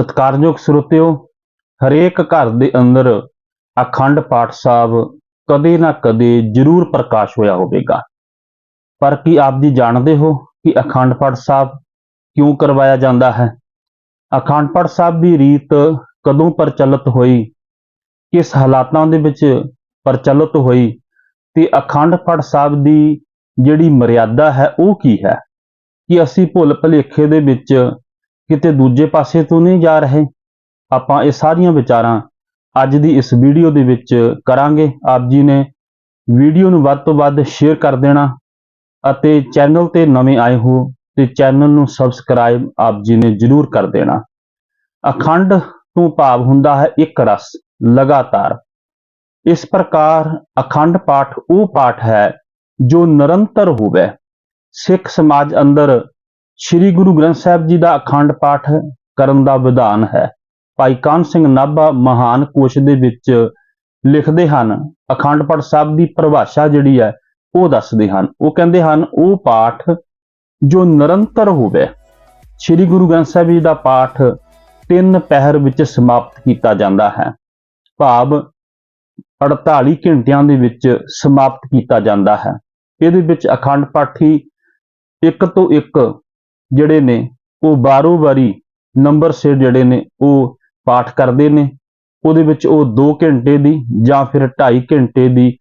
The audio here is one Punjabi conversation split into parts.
ਸਤਿਕਾਰਯੋਗ ਸਰੋਤਿਓ, ਹਰੇਕ ਘਰ ਦੇ ਅੰਦਰ ਅਖੰਡ ਪਾਠ ਸਾਹਿਬ ਕਦੇ ਨਾ ਕਦੇ ਜ਼ਰੂਰ ਪ੍ਰਕਾਸ਼ ਹੋਇਆ ਹੋਵੇਗਾ। ਪਰ ਕੀ ਆਪ ਜੀ ਜਾਣਦੇ ਹੋ ਕਿ ਅਖੰਡ ਪਾਠ ਸਾਹਿਬ ਕਿਉਂ ਕਰਵਾਇਆ ਜਾਂਦਾ ਹੈ? ਅਖੰਡ ਪਾਠ ਸਾਹਿਬ ਦੀ ਰੀਤ ਕਦੋਂ ਪ੍ਰਚਲਿਤ ਹੋਈ? ਕਿਸ ਹਾਲਾਤਾਂ ਦੇ ਵਿੱਚ ਪ੍ਰਚਲਿਤ ਹੋਈ? ਤੇ ਅਖੰਡ ਪਾਠ ਸਾਹਿਬ ਦੀ ਜਿਹੜੀ ਮਰਿਆਦਾ ਹੈ ਉਹ ਕੀ ਹੈ? ਕਿ ਅਸੀਂ ਭੁੱਲ ਭੁਲੇਖੇ ਦੇ ਵਿੱਚ ਕਿਤੇ ਦੂਜੇ ਪਾਸੇ ਤੋਂ ਨਹੀਂ ਜਾ ਰਹੇ। ਆਪਾਂ ਇਹ ਸਾਰੀਆਂ ਵਿਚਾਰਾਂ ਅੱਜ ਦੀ ਇਸ ਵੀਡੀਓ ਦੇ ਵਿੱਚ ਕਰਾਂਗੇ। ਆਪ ਜੀ ਨੇ ਵੀਡੀਓ ਨੂੰ ਵੱਧ ਤੋਂ ਵੱਧ ਸ਼ੇਅਰ ਕਰ ਦੇਣਾ ਅਤੇ ਚੈਨਲ ਤੇ ਨਵੇਂ ਆਏ ਹੋ ਤੇ ਚੈਨਲ ਨੂੰ ਸਬਸਕ੍ਰਾਈਬ ਆਪ ਜੀ ਨੇ ਜਰੂਰ ਕਰ ਦੇਣਾ। ਅਖੰਡ ਤੋਂ ਭਾਵ ਹੁੰਦਾ ਹੈ ਇੱਕ ਰਸ, ਲਗਾਤਾਰ। ਇਸ ਪ੍ਰਕਾਰ ਅਖੰਡ ਪਾਠ ਉਹ ਪਾਠ ਹੈ ਜੋ ਨਿਰੰਤਰ ਹੋਵੇ। ਸਿੱਖ ਸਮਾਜ ਅੰਦਰ ਸ੍ਰੀ ਗੁਰੂ ਗ੍ਰੰਥ ਸਾਹਿਬ ਜੀ ਦਾ ਅਖੰਡ ਪਾਠ ਕਰਨ ਦਾ ਵਿਧਾਨ ਹੈ। ਭਾਈ ਕਾਨ ਸਿੰਘ ਨਾਭਾ ਮਹਾਨ ਕੋਸ਼ ਦੇ ਵਿੱਚ ਲਿਖਦੇ ਹਨ, ਅਖੰਡ ਪਾਠ ਸਾਹਿਬ ਦੀ ਪਰਿਭਾਸ਼ਾ ਜਿਹੜੀ ਹੈ, ਉਹ ਦੱਸਦੇ ਹਨ। ਉਹ ਕਹਿੰਦੇ ਹਨ, ਉਹ ਪਾਠ ਜੋ ਨਿਰੰਤਰ ਹੋਵੇ। ਸ੍ਰੀ ਗੁਰੂ ਗ੍ਰੰਥ ਸਾਹਿਬ ਜੀ ਦਾ ਪਾਠ ਤਿੰਨ ਪਹਿਰ ਵਿੱਚ ਸਮਾਪਤ ਕੀਤਾ ਜਾਂਦਾ ਹੈ। ਭਾਵ 48 ਘੰਟਿਆਂ ਦੇ ਵਿੱਚ ਸਮਾਪਤ ਕੀਤਾ ਜਾਂਦਾ ਹੈ। ਇਹਦੇ ਵਿੱਚ ਅਖੰਡ ਪਾਠੀ ਇੱਕ ਤੋਂ ਇੱਕ ਜਿਹੜੇ ਨੇ, ਉਹ ਬਾਰੋ ਬਾਰੀ ਨੰਬਰ ਸੇ ਜਿਹੜੇ ਨੇ, ਉਹ ਪਾਠ ਕਰਦੇ ਨੇ। ਉਹਦੇ ਵਿੱਚ ਉਹ 2 ਘੰਟੇ ਦੀ ਜਾਂ ਫਿਰ 2.5 ਘੰਟੇ ਦੀ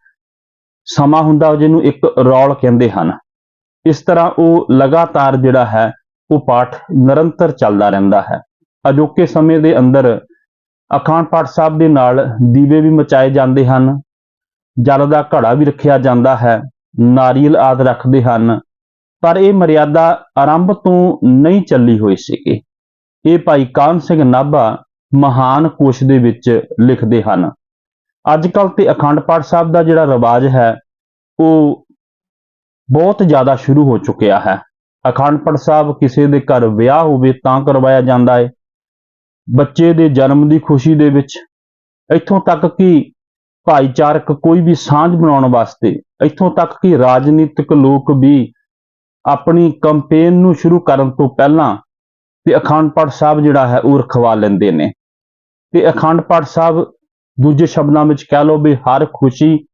ਸਮਾਂ ਹੁੰਦਾ, ਜਿਹਨੂੰ ਇੱਕ ਰੌਲ ਕਹਿੰਦੇ ਹਨ। ਇਸ ਤਰ੍ਹਾਂ ਉਹ ਲਗਾਤਾਰ ਜਿਹੜਾ ਹੈ, ਉਹ ਪਾਠ ਨਿਰੰਤਰ ਚੱਲਦਾ ਰਹਿੰਦਾ ਹੈ। ਅਜੋਕੇ ਸਮੇਂ ਦੇ ਅੰਦਰ ਅਖਾਣ ਪਾਠ ਸਾਹਿਬ ਦੇ ਨਾਲ ਦੀਵੇ ਵੀ ਮਚਾਏ ਜਾਂਦੇ ਹਨ। ਜਲ ਦਾ ਘੜਾ ਵੀ ਰੱਖਿਆ ਜਾਂਦਾ ਹੈ। ਨਾਰੀਅਲ ਆਦ ਰੱਖਦੇ ਹਨ। ਪਰ ਇਹ ਮਰਿਆਦਾ ਆਰੰਭ ਤੋਂ ਨਹੀਂ ਚੱਲੀ ਹੋਈ ਸੀਗੀ। ਇਹ ਭਾਈ ਕਾਨ ਸਿੰਘ ਨਾਭਾ ਮਹਾਨ ਕੋਸ਼ ਦੇ ਵਿੱਚ ਲਿਖਦੇ ਹਨ। ਅੱਜ ਕੱਲ ਤੇ ਅਖੰਡ ਪਾਠ ਸਾਹਿਬ ਦਾ ਜਿਹੜਾ ਰਿਵਾਜ ਹੈ, ਉਹ ਬਹੁਤ ਜ਼ਿਆਦਾ ਸ਼ੁਰੂ ਹੋ ਚੁੱਕਿਆ ਹੈ। ਅਖੰਡ ਪਾਠ ਸਾਹਿਬ ਕਿਸੇ ਦੇ ਘਰ ਵਿਆਹ ਹੋਵੇ ਤਾਂ ਕਰਵਾਇਆ ਜਾਂਦਾ ਹੈ ਬੱਚੇ ਦੇ ਜਨਮ ਦੀ ਖੁਸ਼ੀ ਦੇ ਵਿੱਚ ਇੱਥੋਂ ਤੱਕ ਕਿ ਭਾਈਚਾਰਕ ਕੋਈ ਵੀ ਸਾਂਝ ਬਣਾਉਣ ਵਾਸਤੇ, ਇੱਥੋਂ ਤੱਕ ਕਿ ਰਾਜਨੀਤਿਕ ਲੋਕ ਵੀ ਆਪਣੀ ਕੈਂਪੇਨ ਨੂੰ ਸ਼ੁਰੂ ਕਰਨ ਤੋਂ ਪਹਿਲਾਂ ਤੇ ਅਖੰਡ ਪਾਠ ਸਾਹਿਬ ਜਿਹੜਾ ਹੈ ਉਹ ਰਖਵਾ ਲੈਂਦੇ ਨੇ। ਤੇ ਅਖੰਡ ਪਾਠ ਸਾਹਿਬ ਦੂਜੇ ਸ਼ਬਦਾਂ ਵਿੱਚ ਕਹਿ ਲਓ ਵੀ ਹਰ ਖੁਸ਼ੀ,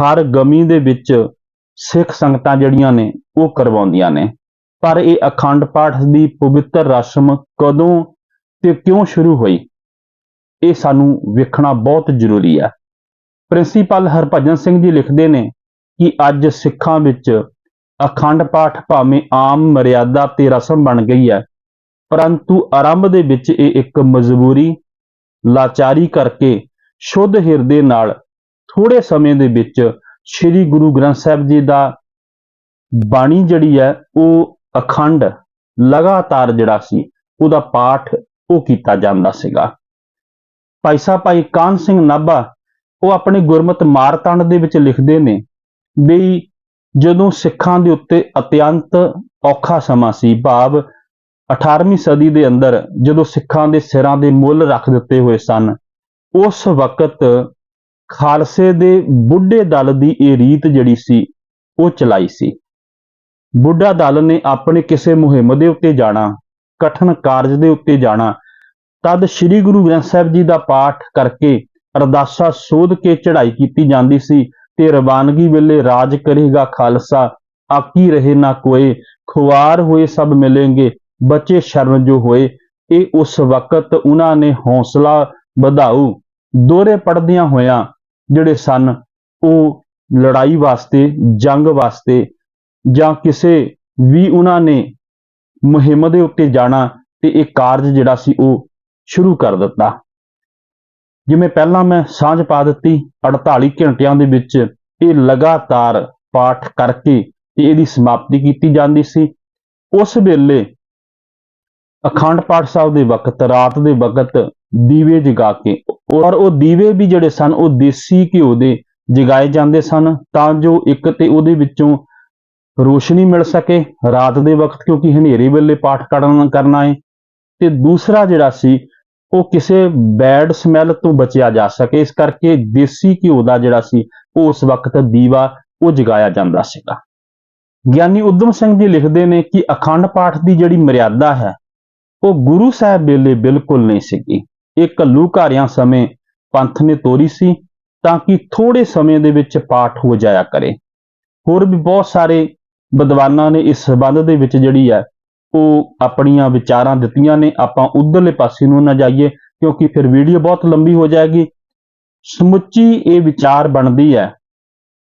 ਹਰ ਗਮੀ ਦੇ ਵਿੱਚ ਸਿੱਖ ਸੰਗਤਾਂ ਜਿਹੜੀਆਂ ਨੇ ਉਹ ਕਰਵਾਉਂਦੀਆਂ ਨੇ। ਪਰ ਇਹ ਅਖੰਡ ਪਾਠ ਦੀ ਪਵਿੱਤਰ ਰਸਮ ਕਦੋਂ ਤੇ ਕਿਉਂ ਸ਼ੁਰੂ ਹੋਈ? ਇਹ ਸਾਨੂੰ ਵੇਖਣਾ ਬਹੁਤ ਜ਼ਰੂਰੀ ਹੈ। ਪ੍ਰਿੰਸੀਪਲ ਹਰਭਜਨ ਸਿੰਘ ਜੀ ਲਿਖਦੇ ਨੇ ਕਿ ਅੱਜ ਸਿੱਖਾਂ ਵਿੱਚ ਅਖੰਡ ਪਾਠ ਭਾਵੇਂ ਆਮ ਮਰਿਆਦਾ ਤੇ ਰਸਮ ਬਣ ਗਈ ਹੈ, ਪਰੰਤੂ ਆਰੰਭ ਦੇ ਵਿੱਚ ਇਹ ਇੱਕ ਮਜਬੂਰੀ, ਲਾਚਾਰੀ ਕਰਕੇ ਸ਼ੁੱਧ ਹਿਰਦੇ ਨਾਲ ਥੋੜੇ ਸਮੇਂ ਦੇ ਵਿੱਚ ਸ੍ਰੀ ਗੁਰੂ ਗ੍ਰੰਥ ਸਾਹਿਬ ਜੀ ਦਾ ਬਾਣੀ ਜਿਹੜੀ ਹੈ ਉਹ ਅਖੰਡ ਲਗਾਤਾਰ ਜਿਹੜਾ ਸੀ ਉਹਦਾ ਪਾਠ ਉਹ ਕੀਤਾ ਜਾਂਦਾ ਸੀਗਾ। ਭਾਈ ਸਾਹਿਬ, ਭਾਈ ਕਾਨ ਸਿੰਘ ਨਾਭਾ, ਉਹ ਆਪਣੇ ਗੁਰਮਤ ਮਾਰਤੰਡ ਦੇ ਵਿੱਚ ਲਿਖਦੇ ਨੇ ਵੀ ਜਦੋਂ ਸਿੱਖਾਂ ਦੇ ਉੱਤੇ ਅਤਿਅੰਤ ਔਖਾ ਸਮਾਂ ਸੀ ਭਾਵ 18ਵੀਂ ਸਦੀ ਦੇ ਅੰਦਰ ਜਦੋਂ ਸਿੱਖਾਂ ਦੇ ਸਿਰਾਂ ਦੇ ਮੁੱਲ ਰੱਖ ਦਿੱਤੇ ਹੋਏ ਸਨ, ਉਸ ਵਕਤ ਖਾਲਸੇ ਦੇ ਬੁੱਢੇ ਦਲ ਦੀ ਇਹ ਰੀਤ ਜਿਹੜੀ ਸੀ, ਉਹ ਚਲਾਈ ਸੀ। ਬੁੱਢਾ ਦਲ ਨੇ ਆਪਣੇ ਕਿਸੇ ਮੁਹਿੰਮ ਦੇ ਉੱਤੇ ਜਾਣਾ, ਕਠਨ ਕਾਰਜ ਦੇ ਉੱਤੇ ਜਾਣਾ, ਤਦ ਸ੍ਰੀ ਗੁਰੂ ਗ੍ਰੰਥ ਸਾਹਿਬ ਜੀ ਦਾ ਪਾਠ ਕਰਕੇ ਅਰਦਾਸਾ ਸੋਧ ਕੇ ਚੜ੍ਹਾਈ ਕੀਤੀ ਜਾਂਦੀ ਸੀ ਤੇ ਰਵਾਨਗੀ ਵੇਲੇ ਰਾਜ ਕਰੇਗਾ ਖਾਲਸਾ। ਆਕੀ ਰਹੇ ਨਾ ਕੋਏ ਖੁਆਰ ਹੋਏ ਸਭ ਮਿਲेंगे ਬੱਚੇ ਸ਼ਰਨ ਜੋ ਹੋਏ। ਇਹ ਉਸ ਵਕਤ ਉਹਨਾਂ ਨੇ ਹੌਸਲਾ ਵਧਾਉ ਦੋਰੇ ਪੜਦਿਆਂ ਹੋਇਆਂ ਜਿਹੜੇ ਸਨ, ਉਹ ਲੜਾਈ ਵਾਸਤੇ, ਜੰਗ ਵਾਸਤੇ ਜਾਂ ਕਿਸੇ ਵੀ ਉਹਨਾਂ ਨੇ ਮੁਹਿੰਮ ਦੇ ਉੱਤੇ ਜਾਣਾ ਤੇ ਇਹ ਕਾਰਜ ਜਿਹੜਾ ਸੀ ਉਹ ਸ਼ੁਰੂ ਕਰ ਦਿੱਤਾ। ਜਿਵੇਂ ਪਹਿਲਾਂ ਮੈਂ ਸਾਂਝ ਪਾ ਦਿੱਤੀ 48 ਘੰਟਿਆਂ ਦੇ ਵਿੱਚ, ਇਹ ਲਗਾਤਾਰ ਪਾਠ ਕਰਕੇ ਤੇ ਇਹਦੀ ਸਮਾਪਤੀ ਕੀਤੀ ਜਾਂਦੀ ਸੀ। ਉਸ ਵੇਲੇ ਅਖੰਡ ਪਾਠ ਸਾਹਿਬ ਦੇ ਵਕਤ, ਰਾਤ ਦੇ ਵਕਤ ਦੀਵੇ ਜਗਾ ਕੇ, ਔਰ ਉਹ ਦੀਵੇ ਵੀ ਜਿਹੜੇ ਸਨ, ਉਹ ਦੇਸੀ ਘਿਓ ਦੇ ਜਗਾਏ ਜਾਂਦੇ ਸਨ ਤਾਂ ਜੋ ਇੱਕ ਤੇ ਉਹਦੇ ਵਿੱਚੋਂ ਰੋਸ਼ਨੀ ਮਿਲ ਸਕੇ ਰਾਤ ਦੇ ਵਕਤ ਕਿਉਂਕਿ ਹਨੇਰੇ ਵੇਲੇ ਪਾਠ ਕਰਨ ਕਰਨਾ ਹੈ ਤੇ ਦੂਸਰਾ ਜਿਹੜਾ ਸੀ ਉਹ ਕਿਸੇ ਬੈਡ ਸਮੈਲ ਤੋਂ ਬਚਿਆ ਜਾ ਸਕੇ। ਇਸ ਕਰਕੇ ਦੇਸੀ ਘਿਓ ਦਾ ਜਿਹੜਾ ਸੀ, ਉਹ ਉਸ ਵਕਤ ਦੀਵਾ ਉਹ ਜਗਾਇਆ ਜਾਂਦਾ ਸੀਗਾ। ਗਿਆਨੀ ਉਦਮ ਸਿੰਘ ਜੀ ਲਿਖਦੇ ਨੇ ਕਿ ਅਖੰਡ ਪਾਠ ਦੀ ਜਿਹੜੀ ਮਰਿਆਦਾ ਹੈ, ਉਹ ਗੁਰੂ ਸਾਹਿਬ ਵੇਲੇ ਬਿਲਕੁਲ ਨਹੀਂ ਸੀਗੀ। ਇਹ ਘੱਲੂਘਾਰਿਆਂ ਸਮੇਂ ਪੰਥ ਨੇ ਤੋਰੀ ਸੀ ਤਾਂ ਕਿ ਥੋੜੇ ਸਮੇਂ ਦੇ ਵਿੱਚ ਪਾਠ ਹੋ ਜਾਇਆ ਕਰੇ। ਹੋਰ ਵੀ ਬਹੁਤ ਸਾਰੇ ਵਿਦਵਾਨਾਂ ਨੇ ਇਸ ਸੰਬੰਧ ਦੇ ਵਿੱਚ ਜਿਹੜੀ ਹੈ ਉਹ ਆਪਣੀਆਂ ਵਿਚਾਰਾਂ ਦਿੱਤੀਆਂ ਨੇ, ਆਪਾਂ ਉਧਰਲੇ ਪਾਸੇ ਨੂੰ ਨਾ ਜਾਈਏ, ਕਿਉਂਕਿ ਫਿਰ ਵੀਡੀਓ ਬਹੁਤ ਲੰਬੀ ਹੋ ਜਾਏਗੀ। ਸਮੁੱਚੀ ਇਹ ਵਿਚਾਰ ਬਣਦੀ ਹੈ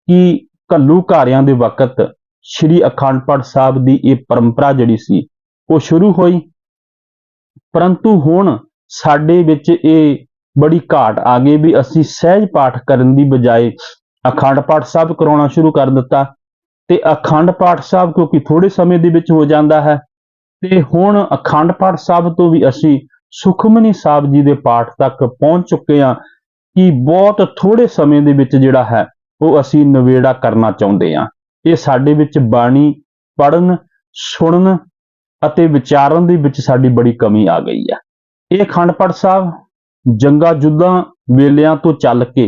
ਕਿ ਘੱਲੂਘਾਰਿਆਂ ਦੇ ਵਕਤ ਸ੍ਰੀ ਅਖੰਡ ਪਾਠ ਸਾਹਿਬ ਦੀ ਇਹ ਪਰੰਪਰਾ ਜਿਹੜੀ ਸੀ, ਉਹ ਸ਼ੁਰੂ ਹੋਈ। ਪਰੰਤੂ ਹੁਣ ਸਾਡੇ ਵਿੱਚ ਇਹ ਬੜੀ ਘਾਟ ਆ ਗਈ ਵੀ ਅਸੀਂ ਸਹਿਜ ਪਾਠ ਕਰਨ ਦੀ ਬਜਾਏ ਅਖੰਡ ਪਾਠ ਸਾਹਿਬ ਕਰਾਉਣਾ ਸ਼ੁਰੂ ਕਰ ਦਿੱਤਾ। ਤੇ ਅਖੰਡ ਪਾਠ ਸਾਹਿਬ ਕਿਉਂਕਿ ਥੋੜੇ ਸਮੇਂ ਦੇ ਵਿੱਚ ਹੋ ਜਾਂਦਾ ਹੈ ਤੇ ਹੁਣ ਅਖੰਡ ਪਾਠ ਸਾਹਿਬ ਤੋਂ ਵੀ ਅਸੀਂ ਸੁਖਮਨੀ ਸਾਹਿਬ ਜੀ ਦੇ ਪਾਠ ਤੱਕ ਪਹੁੰਚ ਚੁੱਕੇ ਹਾਂ ਕਿ ਬਹੁਤ ਥੋੜੇ ਸਮੇਂ ਦੇ ਵਿੱਚ ਜਿਹੜਾ ਹੈ ਉਹ ਅਸੀਂ ਨਵੇੜਾ ਕਰਨਾ ਚਾਹੁੰਦੇ ਹਾਂ। ਇਹ ਸਾਡੇ ਵਿੱਚ ਬਾਣੀ ਪੜਨ ਸੁਣਨ ਅਤੇ ਵਿਚਾਰਨ ਦੇ ਵਿੱਚ ਸਾਡੀ ਬੜੀ ਕਮੀ ਆ ਗਈ ਹੈ ਇਹ ਅਖੰਡ ਪਾਠ ਸਾਹਿਬ ਜੰਗਾ ਜੁੱਦਾਂ ਵੇਲਿਆਂ ਤੋਂ ਚੱਲ ਕੇ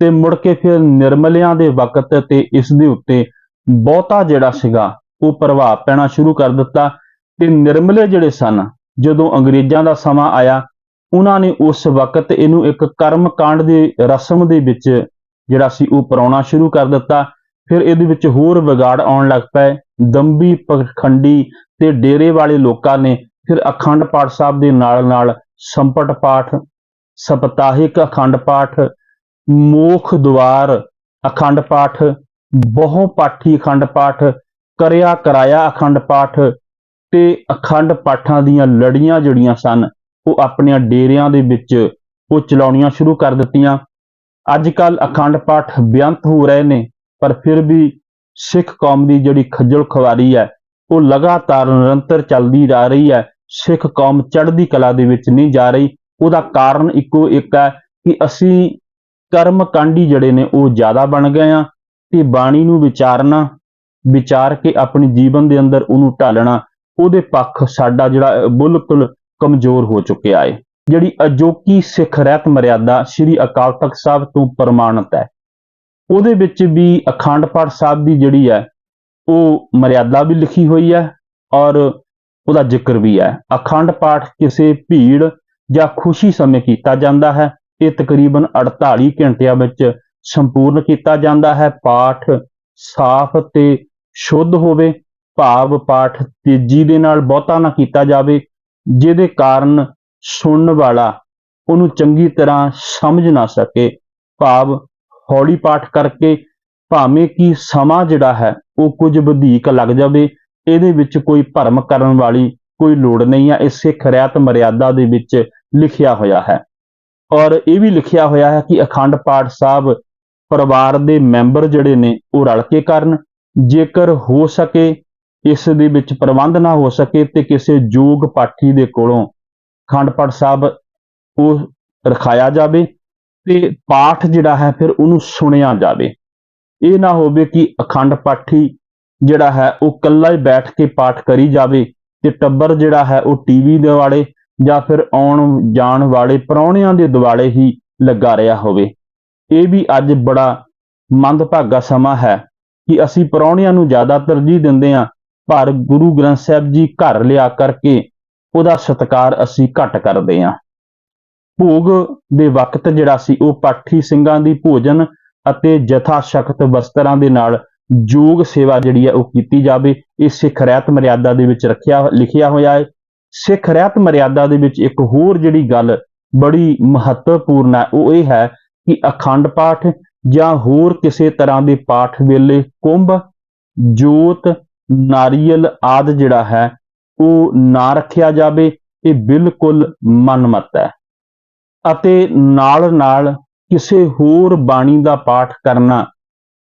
ਤੇ ਮੁੜ ਕੇ ਫਿਰ ਨਿਰਮਲਿਆਂ ਦੇ ਵਕਤ ਤੇ ਇਸ ਦੇ ਉੱਤੇ ਬਹੁਤਾ ਜਿਹੜਾ ਸੀਗਾ ਉਹ ਪ੍ਰਭਾਵ ਪੈਣਾ ਸ਼ੁਰੂ ਕਰ ਦਿੱਤਾ। ਤੇ ਨਿਰਮਲੇ ਜਿਹੜੇ ਸਨ, ਜਦੋਂ ਅੰਗਰੇਜ਼ਾਂ ਦਾ ਸਮਾਂ ਆਇਆ, ਉਹਨਾਂ ਨੇ ਉਸ ਵਕਤ ਇਹਨੂੰ ਇੱਕ ਕਰਮ ਕਾਂਡ ਦੀ ਰਸਮ ਦੇ ਵਿੱਚ ਜਿਹੜਾ ਸੀ ਉਹ ਪਰਾਉਣਾ ਸ਼ੁਰੂ ਕਰ ਦਿੱਤਾ। ਫਿਰ ਇਹਦੇ ਵਿੱਚ ਹੋਰ ਵਿਗਾੜ ਆਉਣ ਲੱਗ ਪਏ। ਦੰਬੀ, ਪਖੰਡੀ ਤੇ ਡੇਰੇ ਵਾਲੇ ਲੋਕਾਂ ਨੇ ਫਿਰ ਅਖੰਡ ਪਾਠ ਸਾਹਿਬ ਦੇ ਨਾਲ ਨਾਲ ਸੰਪਟ ਪਾਠ, ਸਪਤਾਹਿਕ ਅਖੰਡ ਪਾਠ, ਮੋਖ ਦੁਆਰ ਅਖੰਡ ਪਾਠ, ਬਹੁ ਪਾਠੀ ਅਖੰਡ ਪਾਠ, ਕਰਿਆ ਕਰਾਇਆ ਅਖੰਡ ਪਾਠ ਤੇ ਅਖੰਡ ਪਾਠਾਂ ਦੀਆਂ ਲੜੀਆਂ ਜਿਹੜੀਆਂ ਸਨ, ਉਹ ਆਪਣੀਆਂ ਡੇਰਿਆਂ ਦੇ ਵਿੱਚ ਉਹ ਚਲਾਉਣੀਆਂ ਸ਼ੁਰੂ ਕਰ ਦਿੱਤੀਆਂ। ਅੱਜ ਕੱਲ ਅਖੰਡ ਪਾਠ ਬੇਅੰਤ ਹੋ ਰਹੇ ਨੇ, ਪਰ ਫਿਰ ਵੀ ਸਿੱਖ ਕੌਮ ਦੀ ਜਿਹੜੀ ਖੱਜਲ ਖਵਾਰੀ ਹੈ, ਉਹ ਲਗਾਤਾਰ ਨਿਰੰਤਰ ਚੱਲਦੀ ਜਾ ਰਹੀ ਹੈ। ਸਿੱਖ ਕੌਮ ਚੜ੍ਹਦੀ ਕਲਾ ਦੇ ਵਿੱਚ ਨਹੀਂ ਜਾ ਰਹੀ। ਉਹਦਾ ਕਾਰਨ ਇੱਕੋ ਇੱਕ ਹੈ ਕਿ ਅਸੀਂ ਕਰਮ ਕਾਂਡੀ ਜਿਹੜੇ ਨੇ, ਉਹ ਜ਼ਿਆਦਾ ਬਣ ਗਏ ਆ ਤੇ ਬਾਣੀ ਨੂੰ ਵਿਚਾਰਨਾ, ਵਿਚਾਰ ਕੇ ਆਪਣੀ ਜੀਵਨ ਦੇ ਅੰਦਰ ਉਹਨੂੰ ਢਾਲਣਾ ਉਹਦੇ ਪੱਖ ਸਾਡਾ ਜਿਹੜਾ ਬਿਲਕੁਲ ਕਮਜ਼ੋਰ ਹੋ ਚੁੱਕਿਆ ਹੈ ਜਿਹੜੀ ਅਜੋਕੀ ਸਿੱਖ ਰਹਿਤ ਮਰਿਆਦਾ ਸ੍ਰੀ ਅਕਾਲ ਤਖਤ ਸਾਹਿਬ ਤੋਂ ਪ੍ਰਮਾਣਿਤ ਹੈ। ਉਹਦੇ ਵਿੱਚ ਵੀ ਅਖੰਡ ਪਾਠ ਸਾਹਿਬ ਦੀ ਜਿਹੜੀ ਹੈ, ਉਹ ਮਰਿਆਦਾ ਵੀ ਲਿਖੀ ਹੋਈ ਹੈ ਔਰ ਉਹਦਾ ਜ਼ਿਕਰ ਵੀ ਹੈ। ਅਖੰਡ ਪਾਠ ਕਿਸੇ ਭੀੜ ਜਾਂ ਖੁਸ਼ੀ ਸਮੇਂ ਕੀਤਾ ਜਾਂਦਾ ਹੈ। ਇਹ ਤਕਰੀਬਨ 48 ਘੰਟਿਆਂ ਵਿੱਚ ਸੰਪੂਰਨ ਕੀਤਾ ਜਾਂਦਾ ਹੈ। ਪਾਠ ਸਾਫ਼ ਤੇ ਸ਼ੁੱਧ ਹੋਵੇ। ਭਾਵ ਪਾਠ ਤੇਜ਼ੀ ਦੇ ਨਾਲ ਬਹੁਤਾ ਨਾ ਕੀਤਾ ਜਾਵੇ, ਜਿਹਦੇ ਕਾਰਨ ਸੁਣਨ ਵਾਲਾ ਉਹਨੂੰ ਚੰਗੀ ਤਰ੍ਹਾਂ ਸਮਝ ਨਾ ਸਕੇ। ਭਾਵ ਹੌਲੀ ਪਾਠ ਕਰਕੇ ਭਾਵੇਂ ਕਿ ਸਮਾਂ ਜਿਹੜਾ ਹੈ ਉਹ ਕੁਝ ਵਧੇਕ ਲੱਗ ਜਾਵੇ, ਇਹਦੇ ਵਿੱਚ ਕੋਈ ਭਰਮ ਕਰਨ ਵਾਲੀ ਕੋਈ ਲੋੜ ਨਹੀਂ ਹੈ ਇਹ ਸਿੱਖ ਰਿਆਤ ਮਰਿਆਦਾ ਦੇ ਵਿੱਚ ਲਿਖਿਆ ਹੋਇਆ ਹੈ। ਔਰ ਇਹ ਵੀ ਲਿਖਿਆ ਹੋਇਆ ਹੈ ਕਿ ਅਖੰਡ ਪਾਠ ਸਾਹਿਬ ਪਰਿਵਾਰ ਦੇ ਮੈਂਬਰ ਜਿਹੜੇ ਨੇ ਉਹ ਰਲ ਕੇ ਕਰਨ। ਜੇਕਰ ਹੋ ਸਕੇ ਇਸ ਦੇ ਵਿੱਚ ਪ੍ਰਬੰਧ ਨਾ ਹੋ ਸਕੇ ਤੇ ਕਿਸੇ ਯੋਗ ਪਾਠੀ ਦੇ ਕੋਲੋਂ ਅਖੰਡ ਪਾਠ ਸਾਹਿਬ ਉਹ ਰਖਾਇਆ ਜਾਵੇ ਤੇ ਪਾਠ ਜਿਹੜਾ ਹੈ ਫਿਰ ਉਹਨੂੰ ਸੁਣਿਆ ਜਾਵੇ। ਇਹ ਨਾ ਹੋਵੇ ਕਿ ਅਖੰਡ ਪਾਠੀ ਜਿਹੜਾ ਹੈ ਉਹ ਇਕੱਲਾ ਹੀ ਬੈਠ ਕੇ ਪਾਠ ਕਰੀ ਜਾਵੇ ਤੇ ਟੱਬਰ ਜਿਹੜਾ ਹੈ ਉਹ ਟੀਵੀ ਦੇ ਵਾਲੇ ਜਾਂ ਫਿਰ ਆਉਣ ਜਾਣ ਵਾਲੇ ਪ੍ਰਾਹੁਣਿਆਂ ਦੇ ਦਿਵਾਲੇ ਹੀ ਲੱਗਾ ਰਿਹਾ ਹੋਵੇ। ਇਹ ਵੀ ਅੱਜ ਬੜਾ ਮੰਦਭਾਗਾ ਸਮਾਂ ਹੈ ਕਿ ਅਸੀਂ ਪ੍ਰਾਹੁਣਿਆਂ ਨੂੰ ਜ਼ਿਆਦਾ ਤਰਜੀਹ ਦਿੰਦੇ ਹਾਂ ਪਰ ਗੁਰੂ ਗ੍ਰੰਥ ਸਾਹਿਬ ਜੀ ਘਰ ਲਿਆ ਕਰਕੇ ਉਹਦਾ ਸਤਿਕਾਰ ਅਸੀਂ ਘੱਟ ਕਰਦੇ ਹਾਂ। ਭੋਗ ਦੇ ਵਕਤ ਜਿਹੜਾ ਸੀ ਉਹ ਪਾਠੀ ਸਿੰਘਾਂ ਦੀ ਭੋਜਨ ਅਤੇ ਜਥਾ ਸ਼ਕਤ ਵਸਤਰਾਂ ਦੇ ਨਾਲ ਯੋਗ ਸੇਵਾ ਜਿਹੜੀ ਹੈ ਉਹ ਕੀਤੀ ਜਾਵੇ, ਇਹ ਸਿੱਖ ਰਹਿਤ ਮਰਿਆਦਾ ਦੇ ਵਿੱਚ ਰੱਖਿਆ, ਲਿਖਿਆ ਹੋਇਆ ਹੈ। ਸਿੱਖ ਰਹਿਤ ਮਰਿਆਦਾ ਦੇ ਵਿੱਚ ਇੱਕ ਹੋਰ ਜਿਹੜੀ ਗੱਲ ਬੜੀ ਮਹੱਤਵਪੂਰਨ ਹੈ, ਉਹ ਇਹ ਹੈ ਕਿ ਅਖੰਡ ਪਾਠ ਜਾਂ ਹੋਰ ਕਿਸੇ ਤਰ੍ਹਾਂ ਦੇ ਪਾਠ ਵੇਲੇ ਕੁੰਭ, ਜੋਤ ਨਾਰੀਅਲ ਆਦ ਜਿਹੜਾ ਹੈ, ਉਹ ਨਾ ਰੱਖਿਆ ਜਾਵੇ, ਇਹ ਬਿਲਕੁਲ ਮਨਮਤ ਹੈ। ਅਤੇ ਨਾਲ ਨਾਲ ਕਿਸੇ ਹੋਰ ਬਾਣੀ ਦਾ ਪਾਠ ਕਰਨਾ,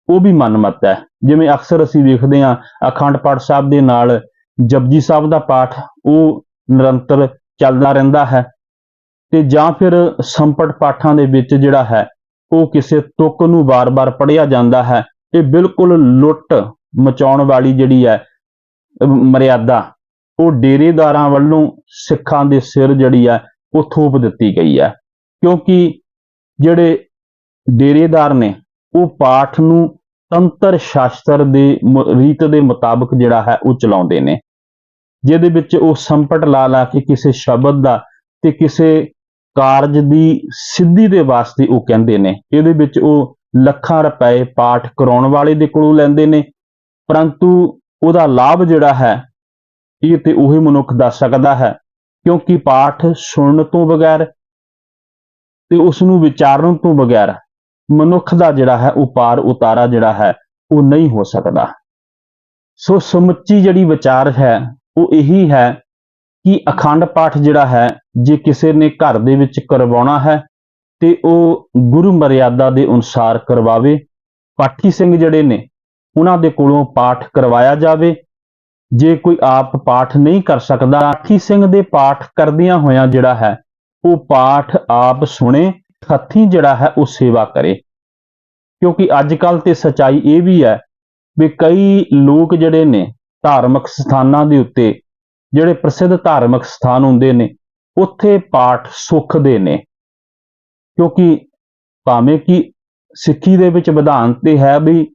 ਉਹ ਵੀ ਮਨਮਤ ਹੈ। ਜਿਵੇਂ ਅਕਸਰ ਅਸੀਂ ਵੇਖਦੇ ਹਾਂ, ਅਖੰਡ ਪਾਠ ਸਾਹਿਬ ਦੇ ਨਾਲ ਜਪਜੀ ਸਾਹਿਬ ਦਾ ਪਾਠ, ਉਹ ਨਿਰੰਤਰ ਚੱਲਦਾ ਰਹਿੰਦਾ ਹੈ। ਤੇ ਜਾਂ ਫਿਰ ਸੰਪਟ ਪਾਠਾਂ ਦੇ ਵਿੱਚ ਜਿਹੜਾ ਹੈ, ਉਹ ਕਿਸੇ ਤੁਕ ਨੂੰ ਵਾਰ-ਵਾਰ ਪੜ੍ਹਿਆ ਜਾਂਦਾ ਹੈ। ਇਹ ਬਿਲਕੁਲ ਲੁੱਟ ਮਚਾਉਣ ਵਾਲੀ ਜਿਹੜੀ ਹੈ ਮਰਿਆਦਾ, ਉਹ ਡੇਰੇਦਾਰਾਂ ਵੱਲੋਂ ਸਿੱਖਾਂ ਦੇ ਸਿਰ ਜਿਹੜੀ ਹੈ, ਉਹ ਥੋਪ ਦਿੱਤੀ ਗਈ ਹੈ। ਕਿਉਂਕਿ ਜਿਹੜੇ ਡੇਰੇਦਾਰ ਨੇ, ਉਹ ਪਾਠ ਨੂੰ ਤੰਤਰ ਸ਼ਾਸਤਰ ਦੇ ਰੀਤ ਦੇ ਮੁਤਾਬਕ ਜਿਹੜਾ ਹੈ, ਉਹ ਚਲਾਉਂਦੇ ਨੇ। ਜਿਹਦੇ ਵਿੱਚ ਉਹ ਸੰਪਟ ਲਾ ਲਾ ਕੇ ਕਿਸੇ ਸ਼ਬਦ ਦਾ ਤੇ ਕਿਸੇ ਕਾਰਜ ਦੀ ਸਿੱਧੀ ਦੇ ਵਾਸਤੇ ਉਹ ਕਹਿੰਦੇ ਨੇ। ਇਹਦੇ ਵਿੱਚ ਉਹ ਲੱਖਾਂ ਰੁਪਏ ਪਾਠ ਕਰਾਉਣ ਵਾਲੇ ਦੇ ਕੋਲੋਂ ਲੈਂਦੇ ਨੇ ਪਰੰਤੂ ਉਹਦਾ ਲਾਭ ਜਿਹੜਾ ਹੈ, ਇਹ ਤੇ ਉਹੀ ਮਨੁੱਖ ਦੱਸ ਸਕਦਾ ਹੈ, ਕਿਉਂਕਿ ਪਾਠ ਸੁਣਨ ਤੋਂ ਬਗੈਰ ਤੇ ਉਸ ਨੂੰ ਵਿਚਾਰਨ ਤੋਂ ਬਗੈਰ ਮਨੁੱਖ ਦਾ ਜਿਹੜਾ ਹੈ, ਉਹ ਪਾਰ ਉਤਾਰਾ ਜਿਹੜਾ ਹੈ, ਉਹ ਨਹੀਂ ਹੋ ਸਕਦਾ। ਸੋ ਸਮੁੱਚੀ ਜਿਹੜੀ ਵਿਚਾਰ ਹੈ, ਉਹ ਇਹੀ ਹੈ ਕਿ ਅਖੰਡ ਪਾਠ ਜਿਹੜਾ ਹੈ, ਜੇ ਕਿਸੇ ਨੇ ਘਰ ਦੇ ਵਿੱਚ ਕਰਵਾਉਣਾ ਹੈ, ਤੇ ਉਹ ਗੁਰੂ ਮਰਿਆਦਾ ਦੇ ਅਨੁਸਾਰ ਕਰਵਾਵੇ। ਪਾਠੀ ਸਿੰਘ ਜਿਹੜੇ ਨੇ ਉਹਨਾਂ ਦੇ ਕੋਲੋਂ ਪਾਠ ਕਰਵਾਇਆ ਜਾਵੇ। ਜੇ ਕੋਈ ਆਪ ਪਾਠ ਨਹੀਂ ਕਰ ਸਕਦਾ, ਰਾਖੀ ਸਿੰਘ ਦੇ ਪਾਠ ਕਰਦਿਆਂ ਹੋਇਆਂ ਜਿਹੜਾ ਹੈ, ਉਹ ਪਾਠ ਆਪ ਸੁਣੇ, ਹੱਥੀਂ ਜਿਹੜਾ ਹੈ, ਉਹ ਸੇਵਾ ਕਰੇ। ਕਿਉਂਕਿ ਅੱਜ ਕੱਲ ਤੇ ਸਚਾਈ ਇਹ ਵੀ ਹੈ ਵੀ ਕਈ ਲੋਕ ਜਿਹੜੇ ਨੇ, ਧਾਰਮਿਕ ਸਥਾਨਾਂ ਦੇ ਉੱਤੇ, ਜਿਹੜੇ ਪ੍ਰਸਿੱਧ ਧਾਰਮਿਕ ਸਥਾਨ ਹੁੰਦੇ ਨੇ, ਉੱਥੇ ਪਾਠ ਸੁੱਖਦੇ ਨੇ। ਕਿਉਂਕਿ ਭਾਵੇਂ ਕਿ ਸਿੱਖੀ ਦੇ ਵਿੱਚ ਵਿਧਾਨ ਤੇ ਹੈ ਵੀ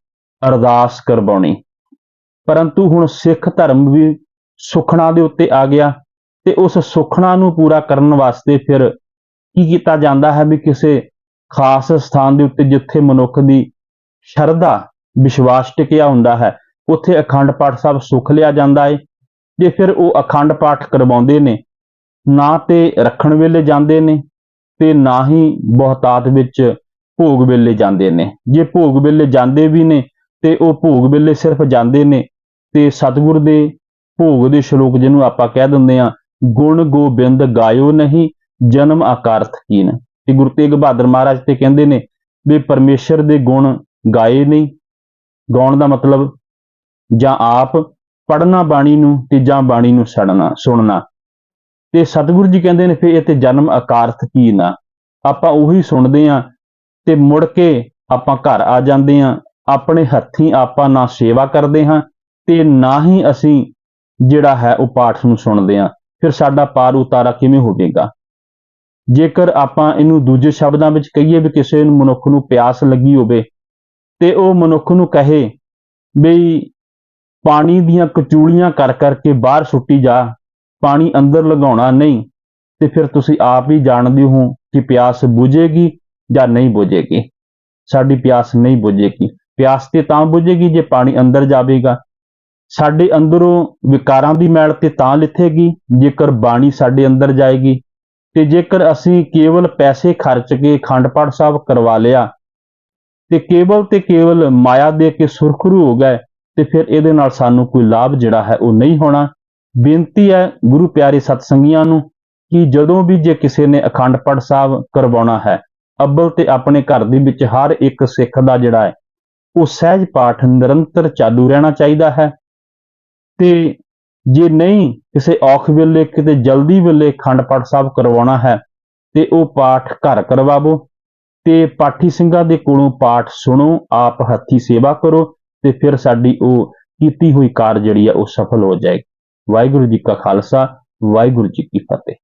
ਅਰਦਾਸ ਕਰਵਾਉਣੀ। ਪਰੰਤੂ ਹੁਣ ਸਿੱਖ ਧਰਮ ਵੀ ਸੁਖਣਾ ਦੇ ਉੱਤੇ ਆ ਗਿਆ ਤੇ ਉਸ ਸੁਖਣਾ ਨੂੰ ਪੂਰਾ ਕਰਨ ਵਾਸਤੇ ਫਿਰ ਕੀ ਕੀਤਾ ਜਾਂਦਾ ਹੈ ਵੀ ਕਿਸੇ ਖਾਸ ਸਥਾਨ ਦੇ ਉੱਤੇ ਜਿੱਥੇ ਮਨੁੱਖ ਦੀ ਸ਼ਰਧਾ, ਵਿਸ਼ਵਾਸ ਟਿਕਿਆ ਹੁੰਦਾ ਹੈ, ਉੱਥੇ ਅਖੰਡ ਪਾਠ ਸਾਹਿਬ ਸੁਖ ਲਿਆ ਜਾਂਦਾ ਏ। ਜੇ ਫਿਰ ਉਹ ਅਖੰਡ ਪਾਠ ਕਰਵਾਉਂਦੇ ਨੇ, ਨਾ ਤੇ ਰੱਖਣ ਵੇਲੇ ਜਾਂਦੇ ਨੇ ਤੇ ਨਾ ਹੀ ਬਹੁਤਾਤ ਵਿੱਚ ਭੋਗ ਵੇਲੇ ਜਾਂਦੇ ਨੇ। ਜੇ ਭੋਗ ਵੇਲੇ ਜਾਂਦੇ ਵੀ ਨੇ ਤੇ ਉਹ ਭੋਗ ਵੇਲੇ ਸਿਰਫ ਜਾਂਦੇ ਨੇ ਤੇ ਸਤਿਗੁਰ ਦੇ ਭੋਗ ਦੇ ਸ਼ਲੋਕ ਜਿਹਨੂੰ ਆਪਾਂ ਕਹਿ ਦਿੰਦੇ ਆ ਗੁਣ ਗੋਬਿੰਦ ਗਾਇਓ ਨਹੀਂ, ਜਨਮ ਆਕਾਰਥ ਕੀਨ। ਤੇ ਗੁਰੂ ਤੇਗ ਬਹਾਦਰ ਮਹਾਰਾਜ ਤੇ ਕਹਿੰਦੇ ਨੇ ਵੀ ਪਰਮੇਸ਼ਰ ਦੇ ਗੁਣ ਗਾਏ ਨਹੀਂ। ਗਾਉਣ ਦਾ ਮਤਲਬ ਜਾਂ ਆਪ ਪੜਨਾ ਬਾਣੀ ਨੂੰ ਤੇ ਜਾਂ ਬਾਣੀ ਨੂੰ ਸੜਨਾ, ਸੁਣਨਾ। ਤੇ ਸਤਿਗੁਰੂ ਜੀ ਕਹਿੰਦੇ ਨੇ ਫਿਰ ਇਹ ਤੇ ਜਨਮ ਆਕਾਰਥ ਕੀ ਨਾ ਆਪਾਂ ਉਹੀ ਸੁਣਦੇ ਆ ਤੇ ਮੁੜ ਕੇ ਆਪਾਂ ਘਰ ਆ ਜਾਂਦੇ ਆ ਆਪਣੇ ਹੱਥੀਂ ਆਪਾਂ ਨਾ ਸੇਵਾ ਕਰਦੇ ਹਾਂ ਤੇ ਨਾ ਹੀ ਅਸੀਂ ਜਿਹੜਾ ਹੈ ਉਹ ਪਾਠ ਨੂੰ ਸੁਣਦੇ ਹਾਂ। ਫਿਰ ਸਾਡਾ ਪਾਰ ਉਤਾਰਾ ਕਿਵੇਂ ਹੋਵੇਗਾ? ਜੇਕਰ ਆਪਾਂ ਇਹਨੂੰ ਦੂਜੇ ਸ਼ਬਦਾਂ ਵਿੱਚ ਕਹੀਏ ਵੀ ਕਿਸੇ ਨੂੰ ਮਨੁੱਖ ਨੂੰ ਪਿਆਸ ਲੱਗੀ ਹੋਵੇ ਤੇ ਉਹ ਮਨੁੱਖ ਨੂੰ ਕਹੇ ਬਈ ਪਾਣੀ ਦੀਆਂ ਕਚੂਲੀਆਂ ਕਰ ਕਰਕੇ ਬਾਹਰ ਸੁੱਟੀ ਜਾ, ਪਾਣੀ ਅੰਦਰ ਲਗਾਉਣਾ ਨਹੀਂ ਤੇ ਫਿਰ ਤੁਸੀਂ ਆਪ ਹੀ ਜਾਣਦੇ ਹੋ ਕਿ ਪਿਆਸ ਬੁਝੇਗੀ ਜਾਂ ਨਹੀਂ ਬੁਝੇਗੀ। ਸਾਡੀ ਪਿਆਸ ਨਹੀਂ ਬੁਝੇਗੀ। ਪਿਆਸ ਤੇ ਤਾਂ ਬੁਝੇਗੀ ਜੇ ਪਾਣੀ ਅੰਦਰ ਜਾਵੇਗਾ। ਸਾਡੇ ਅੰਦਰੋਂ ਵਿਕਾਰਾਂ ਦੀ ਮੈਲ ਤੇ ਤਾਂ ਲਿਥੇਗੀ, ਜੇਕਰ ਬਾਣੀ ਸਾਡੇ ਅੰਦਰ ਜਾਏਗੀ। ਤੇ ਜੇਕਰ ਅਸੀਂ ਕੇਵਲ ਪੈਸੇ ਖਰਚ ਕੇ ਖੰਡ ਪਾਠ ਸਾਹਿਬ ਕਰਵਾ ਲਿਆ, ਤੇ ਕੇਵਲ ਤੇ ਕੇਵਲ ਮਾਇਆ ਦੇ ਕੇ ਸੁਰਖਰੂ ਹੋ ਗਏ, ਤੇ ਫਿਰ ਇਹਦੇ ਨਾਲ ਸਾਨੂੰ ਕੋਈ ਲਾਭ ਜਿਹੜਾ ਹੈ ਉਹ ਨਹੀਂ ਹੋਣਾ। ਬੇਨਤੀ ਹੈ ਗੁਰੂ ਪਿਆਰੇ ਸਤਸੰਗੀਆਂ ਨੂੰ ਕਿ ਜਦੋਂ ਵੀ ਜੇ ਕਿਸੇ ਨੇ ਅਖੰਡ ਪਾਠ ਸਾਹਿਬ ਕਰਵਾਉਣਾ ਹੈ, ਅੱਬਲ ਤੇ ਆਪਣੇ ਘਰ ਦੇ ਵਿੱਚ ਹਰ ਇੱਕ ਸਿੱਖ ਦਾ ਜਿਹੜਾ ਹੈ ਉਹ ਸਹਿਜ ਪਾਠ ਨਿਰੰਤਰ ਚਾਲੂ ਰਹਿਣਾ ਚਾਹੀਦਾ ਹੈ। ਤੇ ਜੇ ਨਹੀਂ, ਕਿਸੇ ਔਖ ਵੇਲੇ, ਕਿਤੇ ਜਲਦੀ ਵੇਲੇ ਖੰਡ ਪਾਠ ਸਾਹਿਬ ਕਰਵਾਉਣਾ ਹੈ, ਤੇ ਉਹ ਪਾਠ ਘਰ ਕਰਵਾਵੋ। ਤੇ ਪਾਠੀ ਸਿੰਘਾਂ ਦੇ ਕੋਲੋਂ ਪਾਠ ਸੁਣੋ, ਆਪ ਹੱਥੀ ਸੇਵਾ ਕਰੋ, ਤੇ ਫਿਰ ਸਾਡੀ ਉਹ ਕੀਤੀ ਹੋਈ ਕਾਰ ਜਿਹੜੀ ਆ, ਉਹ ਸਫਲ ਹੋ ਜਾਏਗੀ। ਵਾਹਿਗੁਰੂ ਜੀ ਕਾ ਖਾਲਸਾ, ਵਾਹਿਗੁਰੂ ਜੀ ਕੀ ਫਤਿਹ।